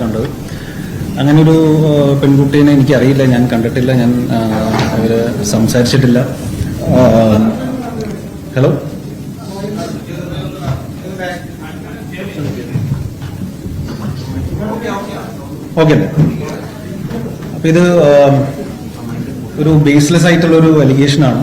കണ്ടത് അങ്ങനെ ഒരു പെൺകുട്ടീനെ എനിക്കറിയില്ല. ഞാൻ കണ്ടിട്ടില്ല. ഞാൻ അവർ സംസാരിച്ചിട്ടില്ല. ഹലോ? ഓക്കെ. അപ്പം ഇത് ഒരു ബേസ്ലെസ് ആയിട്ടുള്ള ഒരു അലിഗേഷൻ ആണ്.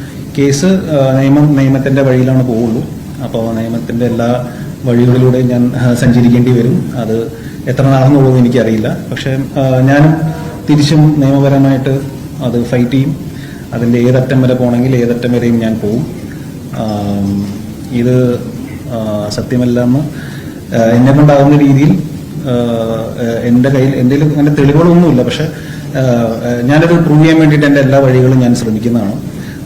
കേസ് നിയമം നിയമത്തിന്റെ വഴിയിലാണ് പോവുള്ളൂ. അപ്പോൾ നിയമത്തിന്റെ എല്ലാ വഴികളിലൂടെ ഞാൻ സഞ്ചരിക്കേണ്ടി വരും. അത് എത്ര നാളെന്നുള്ളത് എനിക്കറിയില്ല. പക്ഷേ ഞാനും തിരിച്ചും നിയമപരമായിട്ട് അത് ഫൈറ്റ് ചെയ്യും. അതിന്റെ ഏതറ്റം വരെ പോകണമെങ്കിൽ ഏതറ്റം വരെയും ഞാൻ പോവും. ഇത് സത്യമല്ല സത്യമല്ലെന്ന് എന്നെ കൊണ്ടാകുന്ന രീതിയിൽ എന്റെ കയ്യിൽ എന്റെ അങ്ങനെ തെളിവുകളൊന്നുമില്ല. പക്ഷെ ഞാനത് പ്രൂവ് ചെയ്യാൻ വേണ്ടിയിട്ട് എന്റെ എല്ലാ വഴികളും ഞാൻ ശ്രമിക്കുന്നതാണ്.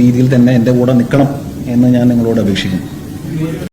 രീതിയിൽ തന്നെ എന്റെ കൂടെ നിൽക്കണം എന്ന് ഞാൻ നിങ്ങളോട് അപേക്ഷിക്കുന്നു.